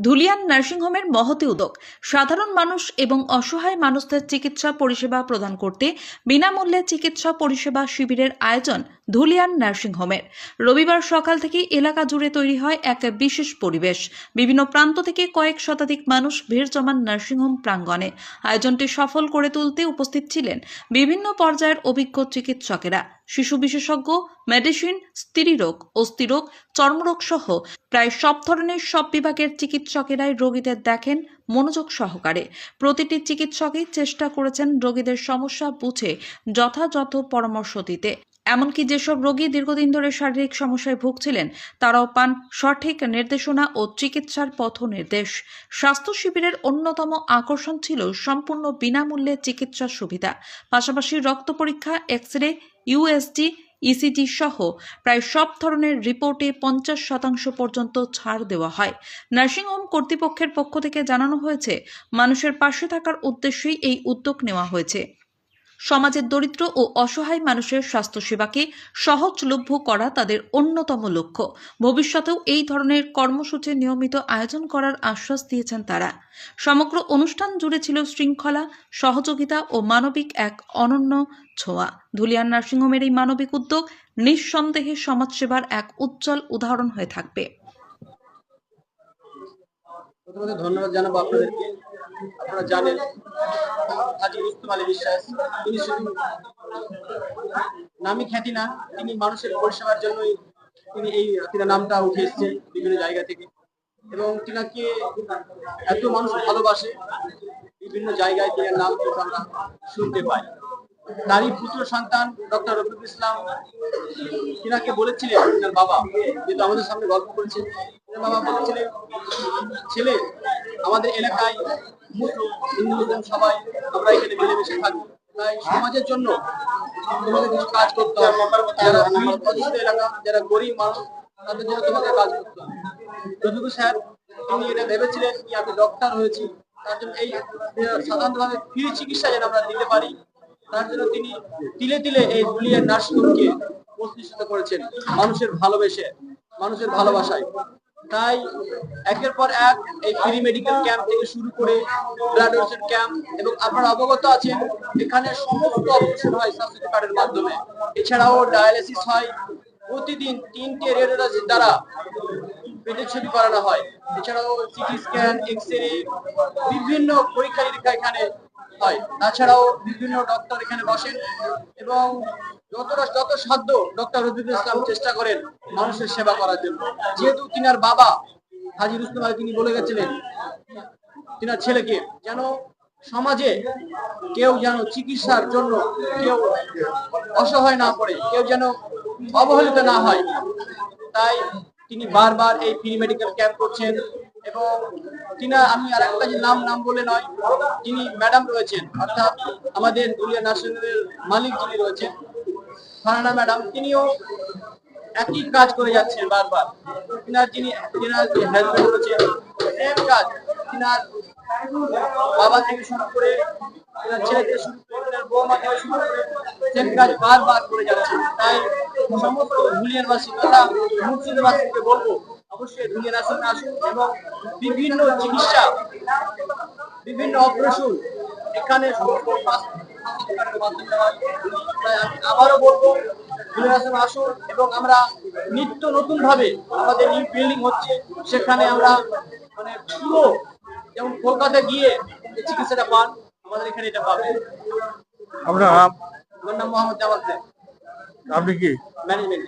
ধুলিয়ান নার্সিংহোমের মহতি উদ্যোগ। সাধারণ মানুষ এবং অসহায় মানুষদের চিকিৎসা পরিষেবা প্রদান করতে বিনামূল্যে চিকিৎসা পরিষেবা শিবিরের আয়োজন ধুলিয়ান নার্সিংহোমের রবিবার সকাল থেকে এলাকা জুড়ে তৈরি হয় এক বিশেষ পরিবেশ। বিভিন্ন প্রান্ত থেকে কয়েক শতাধিক মানুষ ভিড় জমান নার্সিংহোম প্রাঙ্গণে। আয়োজনটি সফল করে তুলতে উপস্থিত ছিলেন বিভিন্ন পর্যায়ের অভিজ্ঞ চিকিৎসকেরা। শিশু বিশেষজ্ঞ, মেডিসিন স্ত্রীরোগ অস্থিরোগ চর্মরোগ সহ প্রায় সব ধরনের সব বিভাগের চিকিৎসকেরাই রোগীদের দেখেন মনোযোগ সহকারে। প্রতিটি চিকিৎসকই চেষ্টা করেছেন রোগীদের সমস্যা বুঝে যথাযথ পরামর্শ দিতে। এমনকি যেসব রোগী দীর্ঘদিন ধরে শারীরিক সমস্যায় ভুগছিলেন, তারাও পান সঠিক নির্দেশনা ও চিকিৎসার পথ নির্দেশ স্বাস্থ্য শিবিরের অন্যতম আকর্ষণ ছিল সম্পূর্ণ বিনামূল্যে চিকিৎসা সুবিধা। পাশাপাশি রক্ত পরীক্ষা এক্স রে ইউএসজি ইসিজি সহ প্রায় সব ধরনের রিপোর্টে পঞ্চাশ শতাংশ পর্যন্ত ছাড় দেওয়া হয়। নার্সিংহোম কর্তৃপক্ষের পক্ষ থেকে জানানো হয়েছে, মানুষের পাশে থাকার উদ্দেশ্যেই এই উদ্যোগ নেওয়া হয়েছে। সমাজের দরিদ্র ও অসহায় মানুষের স্বাস্থ্যসেবাকে সহজলভ্য করা তাদের অন্যতম লক্ষ্য। ভবিষ্যতেও এই ধরনের কর্মসূচি নিয়মিত আয়োজন করার আশ্বাস দিয়েছেন তারা। সমগ্র অনুষ্ঠান জুড়ে ছিল শৃঙ্খলা, সহযোগিতা ও মানবিক এক অনন্য ছোঁয়া। ধুলিয়ান নার্সিংহোমের এই মানবিক উদ্যোগ নিঃসন্দেহে সমাজসেবার এক উজ্জ্বল উদাহরণ হয়ে থাকবে। ধন্যবাদ জানাব আপনাদেরকে। আপনারা জানেন হাজি রুস্তম আলী বিশ্বাস। তিনি শুধু নামি খ্যাতি না, তিনি মানুষের পরিষেবার তিনি এই নামটা উঠে এসছে বিভিন্ন জায়গা থেকে। এবং তিনাকে এত মানুষ ভালোবাসে, বিভিন্ন জায়গায় নাম আমরা শুনতে পাই। তারই পুত্র সন্তান ডক্টর রফিকুল ইসলাম। তিনাকে বলেছিলেন, তিনার বাবা, যেহেতু আমাদের সামনে গল্প করেছেন বাবা বলেছিলেন, ছেলে, আমাদের এলাকায় মুসলিম সবাই আমরা এখানে তাই সমাজের জন্য তোমাকে কিছু কাজ করতে হবে। যারা অধিষ্ঠিত এলাকা, যারা গরিব মানুষ, তাদের জন্য তোমাকে কাজ করতে হবে। রফিকুল স্যার তিনি এটা ভেবেছিলেন কি আমি ডক্টর হয়েছি, তার জন্য এই সাধারণভাবে ফ্রি চিকিৎসা যেন আমরা দিতে পারি, তার জন্য তিনি তিলে তিলে এই দুলিয়ার নার্সিংহোমকে প্রতিষ্ঠিত করেছেন মানুষের ভালোবেসে, মানুষের ভালোবাসায়। তাই একের পর এক এই ফ্রি মেডিকেল ক্যাম্প থেকে শুরু করে ব্লাড ডোনেশন ক্যাম্প এবং আপনারা অবগত আছেন, এখানে সমস্ত অপারেশন হয় স্বাস্থ্য কার্ডের মাধ্যমে। এছাড়াও ডায়ালিসিস হয়, প্রতিদিন তিনটে রেডিওলজির দ্বারা পেটের ছবি করানো হয়। এছাড়াও সিটি স্ক্যান এক্স রে বিভিন্ন পরীক্ষা নিরীক্ষা এখানে হয়। তাছাড়াও বিভিন্ন ডক্টর এখানে বসেন এবং যতটা যত সাধ্য ডক্টর রফিকুল ইসলাম চেষ্টা করেন মানুষের সেবা করার জন্য। যেহেতু তিনার বাবা হাজি রুস্তম আলী তিনি বলে গেছিলেন, তিনার ছেলেকে যেন সমাজে কেউ যেন চিকিৎসার জন্য কেউ অসহায় না পড়ে, কেউ যেন অবহেলিত না হয়। তাই তিনি বারবার এই ফ্রি মেডিকেল ক্যাম্প করছেন এবং তিনি আমি আর একটা যে নাম নাম বলে নয়, যিনি ম্যাডাম রয়েছেন, অর্থাৎ আমাদের দুলিয়া নার্সিংহোমের মালিক যিনি রয়েছেন, ফারানা ম্যাডাম, তিনিও একই কাজ করে যাচ্ছেন বারবার। তিনার যিনি, তিনার যে হাজবেন্ড রয়েছে সেম কাজ। তিনার বাবা থেকে শুরু করে, তিনার ছেলে শুরু করে, তিনার কাজ বারবার করে যাচ্ছেন। তাই সমস্ত ধুলিয়ানবাসী তথা মুর্শিদাবাসীকে বলব অবশ্যই ধুলিয়ান আসনে আসুন এবং বিভিন্ন চিকিৎসা বিভিন্ন অপারেশন এখানে আবারও বলব আসনে আসুন এবং আমরা নিত্য নতুন ভাবে আমাদের নিউ বিল্ডিং হচ্ছে সেখানে আমরা মানে পুরো যেমন কলকাতা গিয়ে চিকিৎসাটা পান আমাদের এখানে এটা পাবেন। নাম? আমার নাম মোহাম্মদ জামাল আপনি কি? ম্যানেজমেন্ট